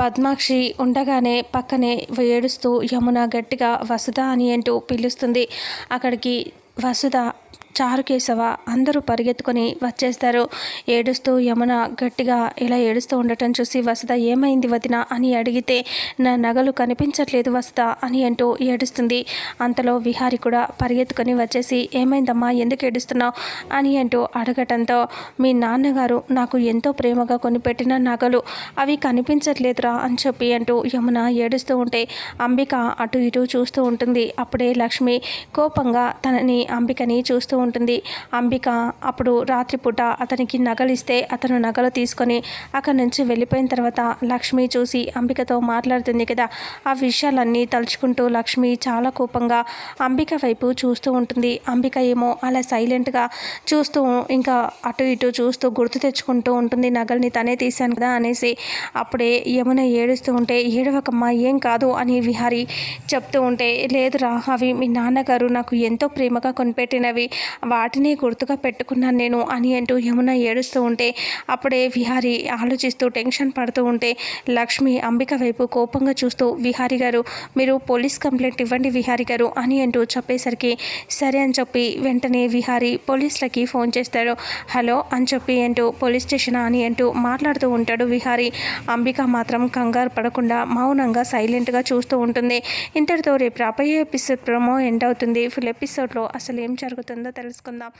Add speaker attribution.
Speaker 1: పద్మాక్షి ఉండగానే పక్కనే ఏడుస్తూ యమున గట్టిగా వసుధ అని అంటూ పిలుస్తుంది. అక్కడికి వసుధ చారుకేశవ అందరూ పరిగెత్తుకొని వచ్చేస్తారు. ఏడుస్తూ యమున గట్టిగా ఇలా ఏడుస్తూ ఉండటం చూసి వసత ఏమైంది వదిన? అని అడిగితే నా నగలు కనిపించట్లేదు వసత అని అంటూ ఏడుస్తుంది. అంతలో విహారి కూడా పరిగెత్తుకొని వచ్చేసి ఏమైందమ్మా? ఎందుకు ఏడుస్తున్నావు? అని అంటూ అడగటంతో మీ నాన్నగారు నాకు ఎంతో ప్రేమగా కొనిపెట్టిన నగలు అవి కనిపించట్లేదురా అని చెప్పి అంటూ యమున ఏడుస్తూ ఉంటే అంబిక అటు ఇటు చూస్తూ ఉంటుంది. అప్పుడే లక్ష్మి కోపంగా తనని అంబికని చూస్తూ ఉంటుంది. అంబిక అప్పుడు రాత్రిపూట అతనికి నగలు ఇస్తే అతను నగలు తీసుకొని అక్కడి నుంచి వెళ్ళిపోయిన తర్వాత లక్ష్మి చూసి అంబికతో మాట్లాడుతుంది కదా. ఆ విషయాలన్నీ తలుచుకుంటూ లక్ష్మి చాలా కోపంగా అంబిక వైపు చూస్తూ ఉంటుంది. అంబిక ఏమో అలా సైలెంట్గా చూస్తూ ఇంకా అటు ఇటు చూస్తూ గుర్తు తెచ్చుకుంటూ ఉంటుంది. నగల్ని తనే తీశాను కదా అనేసి అప్పుడే యమున ఏడుస్తూ ఉంటే ఏడవకమ్మ ఏం కాదు అని విహారి చెప్తూ ఉంటే లేదురా అవి మీ నాన్నగారు నాకు ఎంతో ప్రేమగా కొనిపెట్టినవి. వాటిని గుర్తుగా పెట్టుకున్నాను నేను అని అంటూ యమున ఏడుస్తూ ఉంటే అప్పుడే విహారి ఆలోచిస్తూ టెన్షన్ పడుతూ ఉంటే లక్ష్మి అంబిక వైపు కోపంగా చూస్తూ విహారి గారు మీరు పోలీస్ కంప్లైంట్ ఇవ్వండి విహారి గారు అని అంటూ చెప్పేసరికి సరే అని చెప్పి వెంటనే విహారి పోలీసులకి ఫోన్ చేస్తాడు. హలో అని చెప్పి అంటూ పోలీస్ స్టేషన్ అని అంటూ మాట్లాడుతూ ఉంటాడు విహారి. అంబిక మాత్రం కంగారు పడకుండా మౌనంగా సైలెంట్గా చూస్తూ ఉంటుంది. ఇంతటితో రేపు రాబోయే ఎపిసోడ్ ప్రమో ఎండ్ అవుతుంది. ఫుల్ ఎపిసోడ్లో అసలు ఏం జరుగుతుందో తెలుసుకుందాం.